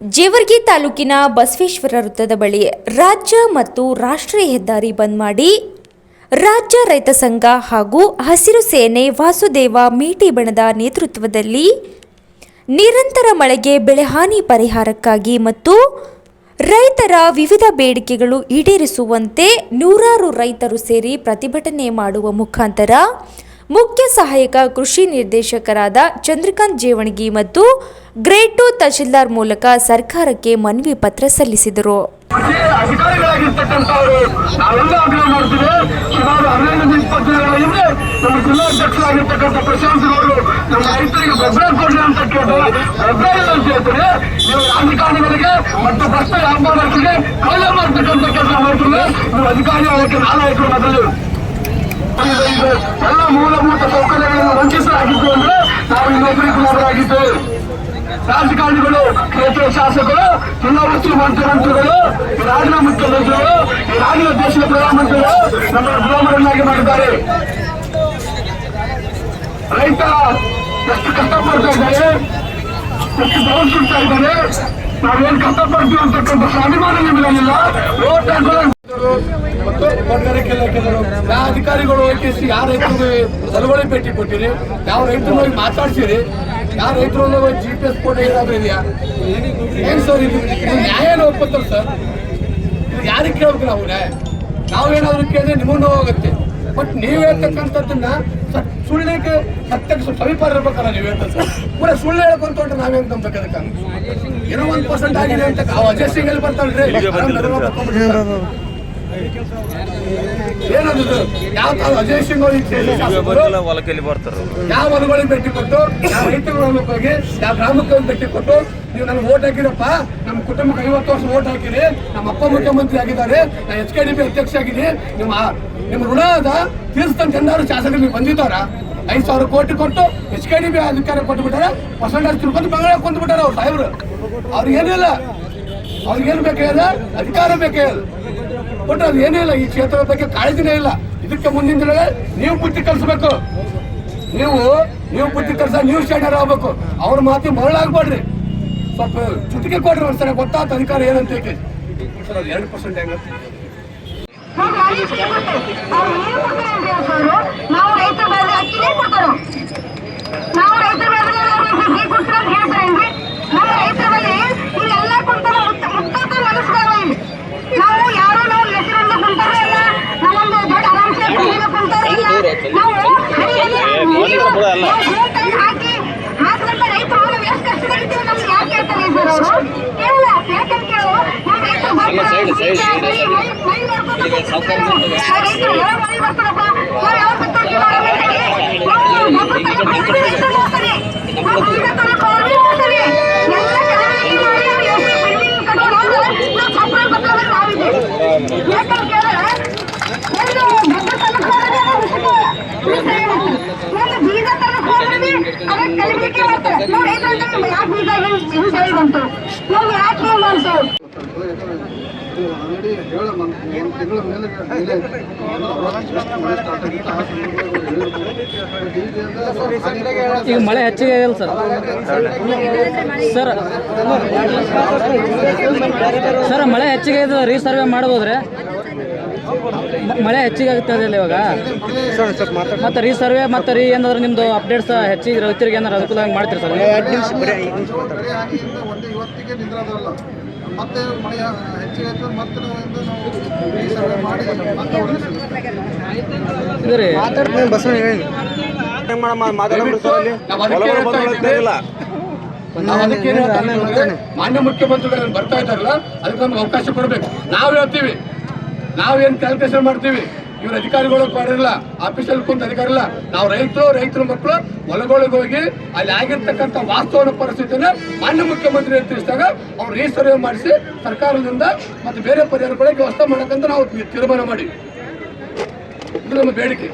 ಜೇವರ್ಗಿ ತಾಲೂಕಿನ ಬಸವೇಶ್ವರ ವೃತ್ತದ ಬಳಿ ರಾಜ್ಯ ಮತ್ತು ರಾಷ್ಟ್ರೀಯ ಹೆದ್ದಾರಿ ಬಂದ್ ಮಾಡಿ ರಾಜ್ಯ ರೈತ ಸಂಘ ಹಾಗೂ ಹಸಿರು ಸೇನೆ ವಾಸುದೇವ ಮೇಟಿ ಬಣದ ನೇತೃತ್ವದಲ್ಲಿ ನಿರಂತರ ಮಳೆಗೆ ಬೆಳೆಹಾನಿ ಪರಿಹಾರಕ್ಕಾಗಿ ಮತ್ತು ರೈತರ ವಿವಿಧ ಬೇಡಿಕೆಗಳು ಈಡೇರಿಸುವಂತೆ ನೂರಾರು ರೈತರು ಸೇರಿ ಪ್ರತಿಭಟನೆ ಮಾಡುವ ಮುಖಾಂತರ ಮುಖ್ಯ ಸಹಾಯಕ ಕೃಷಿ ನಿರ್ದೇಶಕರಾದ ಚಂದ್ರಕಾಂತ್ ಜೇವಣಗಿ ಮತ್ತು ಗ್ರೇಟು ತಹಶೀಲ್ದಾರ್ ಮೂಲಕ ಸರ್ಕಾರಕ್ಕೆ ಮನವಿ ಪತ್ರ ಸಲ್ಲಿಸಿದರು. ಮತ್ತು ಭ್ರಷ್ಟ ಮಾಡ್ತಕ್ಕಂಥ ಕೆಲಸ ಮಾಡ್ತಾರೆ ನೀವು ಅಧಿಕಾರಿ ಆಗಕ್ಕೆ ನಾಲಾಯಕರು ಮೊದಲು. ಇದು- ಇದು ಎಲ್ಲ ಮೂಲಭೂತ ಸೌಕರ್ಯಗಳನ್ನು ವಂಚಿಸಲಾಗಿತ್ತು ಅಂದ್ರೆ ನಾವು ಇನ್ನೊಬ್ಬರಿಗೆ ಒಬ್ಬರಾಗಿದ್ದೇವೆ ರಾಜಕಾರಣಿಗಳು, ಕ್ಷೇತ್ರ ಶಾಸಕರು ಜಿಲ್ಲಾ ಉಸ್ತುವಾರಿ ಮಂತ್ರಿಗಳು ಈ ನಾಡಿನ ಮುಖ್ಯಮಂತ್ರಿಗಳು ರಾಜ್ಯ ದೇಶದ ಪ್ರಧಾನಮಂತ್ರಿಗಳು ನಮ್ಮ ಗುಲಾಮರನ್ನಾಗಿ ಮಾಡಿದ್ದಾರೆ. ರೈತ ಎಷ್ಟು ಕಷ್ಟಪಡ್ತಾ ಇದ್ದಾರೆ, ಎಷ್ಟು ಗೌರವಿಸ್ತಾ ಇದ್ದಾರೆ, ನಾವೇನ್ ಕಷ್ಟಪಡ್ತೀವಿ ಅಂತಕ್ಕಂಥ ಸ್ವಾಭಿಮಾನ ನಿಮಗಿಲ್ಲ ಓಟ್ ಹಾಕೋದು ಮತ್ತು ಯಾವ ಅಧಿಕಾರಿಗಳು ಹೋಗಿ ಯಾವ ರೈತರಿಗೆ ಸಲುವಳಿ ಭೇಟಿ ಕೊಟ್ಟಿರಿ ಯಾವ ರೈತರು ಹೋಗಿ ಮಾತಾಡ್ಸಿರಿ ಯಾವ ರೈತರು ಹೋಗಿ ಜಿ ಪಿ ಎಸ್ ಫೋಟೋ ಏನಾದ್ರು ಇದೆಯಾ? ಏನ್ ಸರ್ ಇದು? ನ್ಯಾಯನ ಒಪ್ಪತ್ತಲ್ಲ ಸರ್. ಇದು ಯಾರಿಗೆ ಕೇಳ್ಬೇಕು ನಾವು ನ್ಯಾಯ? ನಾವೇನಾದ್ರೂ ಕೇಳಿದ್ರೆ ನಿಮಗೆ ನೋವಾಗುತ್ತೆ ಬಟ್ ನೀವು ಹೇಳ್ತಕ್ಕಂಥದ್ದನ್ನ ಸುಳ್ಳಿಗೆ ಸತ್ಯಕ್ಕೆ ಸಮೀಪ ಇರ್ಬೇಕಲ್ಲ ನೀವು ಹೇಳ್ತಾರೆ ಸರ್ ಪೂರ ಸುಳ್ಳು ಹೇಳ್ಕೊಂತ ಹೊಂಟ್ರೆ ನಾವೇನ್ ನಂಬೇಕು ಅದಕ್ಕೆ ಏನೋ ಒಂದ್ ಪರ್ಸೆಂಟ್ ಆಗಿದೆ ಅಂತ ಅಜೆಸ್ಟಿಂಗ್ ಅಜಯ್ ಸಿಂಗ್ ಎಲ್ಲಿ ಬರ್ತಾಳ್ರಿ. ಏನದು? ಯಾವ ತರ ಅಜಯ್ ಸಿಂಗ್ ಅವ್ರಿಗೆ ಕೇಳಿ ಶಾಸಕರು? ಹೊಲಕಲ್ಲಿ ಬರ್ತಾರೆ. ಯಾವ ಹೊಲಗಳಿಗೆ ಭೇಟಿ ಕೊಟ್ಟು ಯಾವ ರೈತರ ಹೋಗಿ ಯಾವ ಗ್ರಾಮಕ್ಕೆ ಭೇಟಿ ಕೊಟ್ಟು ನೀವು ನನಗೆ ಓಟ್ ಹಾಕಿರಪ್ಪ. ನಮ್ಮ ಕುಟುಂಬಕ್ಕೆ ಐವತ್ತು ವರ್ಷ ಓಟ್ ಹಾಕಿರಿ. ನಮ್ಮ ಅಪ್ಪ ಮುಖ್ಯಮಂತ್ರಿ ಆಗಿದ್ದಾರೆ. ನಾ ಎಚ್ ಕೆ ಡಿ ಪಿ ಅಧ್ಯಕ್ಷ ಆಗಿದ್ದೀನಿ. ನಿಮ್ಮ ನಿಮ್ಮ ಋಣದ ತೀರ್ಸ್ತಂತ ಎಲ್ಲರೂ ಶಾಸಕರು ನೀವು ಬಂದಿದ್ದಾರ. ಐದು ಸಾವಿರ ಕೋಟಿ ಕೊಟ್ಟು ಎಚ್ ಕೆ ಡಿ ಪಿ ಅಧಿಕಾರ ಕೊಟ್ಟು ಬಿಟ್ಟಾರೆ ಪರ್ಸೆಂಟೇಜ್ ತಿಳ್ಕೊಂಡು ಬಂಗಾಳ ಕೊಂದು ಬಿಟ್ಟಾರೆ ಅವ್ರು ಸಾಹೇಬ್ರು. ಅವ್ರಿಗೇನಿಲ್ಲ ಅವ್ರಿಗೇನು ಬೇಕೇ ಅಧಿಕಾರ ಬೇಕಾಗಿಲ್ಲ ಬಟ್ ಅದು ಏನೇ ಇಲ್ಲ ಈ ಕ್ಷೇತ್ರದ ಬಗ್ಗೆ ಕಾಳಜಿನೇ ಇಲ್ಲ. ಇದಕ್ಕೆ ಮುಂದಿನ ದಿನ ನೀವು ಬುದ್ಧಿ ಕಲಿಸ್ಬೇಕು. ನೀವು ನೀವು ಬುದ್ಧಿ ಕಲ್ಸ ನೀವು ಸ್ಟ್ಯಾಂಡರ್ ಆಗ್ಬೇಕು. ಅವ್ರ ಮಾತಿ ಮರಳಾಗ್ಬೇಡ್ರಿ. ಸ್ವಲ್ಪ ಚುಟಿಕೆ ಕೊಡ್ರಿ ಒಂದ್ಸಲ ಗೊತ್ತಾತ ಅಧಿಕಾರ ಏನಂತ ಹೇಳಿ ಎರಡು ಪರ್ಸೆಂಟ್ ಹೆಂಗಂತ ನಾವು ಗಾಳಿ ಸಿಗುತ್ತೆ ಅವ್ರು ಏನು ಕೊಡ್ತಾರೆ ಅಂತ ಹೇಳ್ತಾರೆ ನಾವು ರೈತರ ಬೆಳೆದ ಅಕ್ಕಿನೇ ಕೊಡ್ತಾರೆ ನಾವು ರೈತರ ಬೆಳೆದ ಅಕ್ಕಿ ಕೊಡ್ತಾರೆ ಅಂತ ಹೇಳ್ತಾರೇನ್ರಿ ನಮ್ಮ ರೈತರ ಬೆಲೆ ಇಲ್ಲೆಲ್ಲ ಕುಂತಾರೆ ಮುತ್ತ ಮುತ್ತಾತ ಮನಸ್ಸಿದಾವ ಇಲ್ಲಿ ನಾವು ಯಾರು ನಾವು ಹೆಸರಿಂದ ಕುಂತಾರ ಇಲ್ಲ ನಾವೊಂದು ದೊಡ್ಡ ಆರಾಮ್ಸೆ ಕುಂತಿನ ಕುಂತಾರ ಇಲ್ಲ ನಾವು ಹರಿ ಹರಿ ನೀರು ನಾವು ಭೂಮಿ ತಾಯಿ ಸೈಡ್ ಹಾಕಿದಂತ ರೈತರು ನಾವು ಎಷ್ಟು ಕಷ್ಟದಲ್ಲಿದ್ದೀವಿ ನಮ್ಗೆ ಯಾಕೆ ಹೇಳ್ತಾರೆ ಸರ್ ಅವರು ಕೇಳಲ್ಲ ಯಾಕಂತ ಕೇಳು ನಮ್ಮ ರೈತರು ಬರ್ತಾರೆ ಮೈ ಮೈ ರೈತರು ಯಾವ ಮಳೆ ಬರ್ತಾರಪ್ಪ ನಾವು ಯಾವ ಬಿತ್ತೋಕೆ ನಾವು ಗೊಬ್ಬರ ತಗೊಂಡು ರೈತರು ಹೋಗ್ತಾರೆ ನಾವು ಬೀಜ ತರಕ್ಕೆ ಅವ್ರು ಹೋಗ್ತಾರೆ ಎಲ್ಲ ಚೆನ್ನಾಗಿ ಮಾಡಿ ಅವ್ರು ಎಷ್ಟು ಬಿಲ್ಡಿಂಗ್ ಕಟ್ಕೊಂಡು ಹೋದ್ರೆ ನಾವು ಗೊಬ್ಬರ ಗೊಬ್ಬರ ನಾವಿದ್ದೀವಿ ಯಾಕಂತ ಕೇಳಿದ್ರೆ ಒಂದು ಗೊಬ್ಬರ ತರಕ್ಕೆ ಹೋದ್ರೆ ನಾವು ಉಳಿತಾಯ ಮಾಡ್ತೀವಿ ಒಂದು ಬೀಜ ತರಕ್ಕೆ ಹೋದ್ರೆ ಅದಕ್ಕೆ ಕಲಿಲಿಕ್ಕೆ ಮಾಡ್ತಾರೆ ನಾವು ರೈತರು ಯಾಕೆ ಬೀಜ ಹಿಂಸೆ ಬಂತು ನಾವು ಯಾಕೆ ಹಿಂಗೆ ಬಂತು ಈಗ ಮಳೆ ಹೆಚ್ಚಿಗೆ ಇಲ್ಲ ಸರ್? ಸರ್ ಸರ್ ಮಳೆ ಹೆಚ್ಚಿಗೆ ಇದೆ ರೀಸರ್ವೆ ಮಾಡ್ಬೋದ್ರೆ? ಮಳೆ ಹೆಚ್ಚಿಗೆ ಆಗುತ್ತೆ ಇಲ್ಲ ಇವಾಗ? ಮತ್ತೆ ರೀ ಸರ್ವೆ ಮತ್ತೆ ರೀ ಏನಾದ್ರು ನಿಮ್ದು ಅಪ್ಡೇಟ್ಸ್ ಹೆಚ್ಚಿಗೆ ರೈತರಿಗೆ ಏನಾದ್ರು ಅನುಕೂಲ ಹಂಗೆ ಮಾಡ್ತೀರಿ ಸರ್? ಮತ್ತೆ ಮಳೆ ಹೆಚ್ಚಿಗೆ ಆಯ್ತು ನಾವು ಸರ್ವೆ ಮಾಡಿ ಮಾನ್ಯ ಮುಖ್ಯಮಂತ್ರಿಗಳು ಬರ್ತಾ ಇದ್ದಾರಲ್ಲ ಅದಕ್ಕೆ ನಮ್ಗೆ ಅವಕಾಶ ಕೊಡ್ಬೇಕು. ನಾವ್ ಹೇಳ್ತೀವಿ ನಾವೇನ್ ಕ್ಯಾಲ್ಕುಲೇಷನ್ ಮಾಡ್ತೀವಿ? ಇವ್ರ ಅಧಿಕಾರಿಗಳು ಮಾಡಿರಲ್ಲ ಆಫೀಸಲ್ಲಿ ಕುಂತ ಅಧಿಕಾರಿ ಇಲ್ಲ. ನಾವು ರೈತರು, ರೈತರ ಮಕ್ಕಳು ಹೊಲಗಳಿಗೆ ಹೋಗಿ ಅಲ್ಲಿ ಆಗಿರ್ತಕ್ಕಂಥ ವಾಸ್ತವನ ಪರಿಸ್ಥಿತಿನ ಮಾನ್ಯ ಮುಖ್ಯಮಂತ್ರಿ ತಿಳಿಸಿದಾಗ ಅವ್ರು ರೀಸರ್ವೆ ಮಾಡಿಸಿ ಸರ್ಕಾರದಿಂದ ಮತ್ತೆ ಬೇರೆ ಪರಿಹಾರಗಳಿಗೆ ವ್ಯವಸ್ಥೆ ಮಾಡಕ್ಕಂತ ನಾವು ತೀರ್ಮಾನ ಮಾಡಿ ಇದು ನಮ್ಮ ಬೇಡಿಕೆ.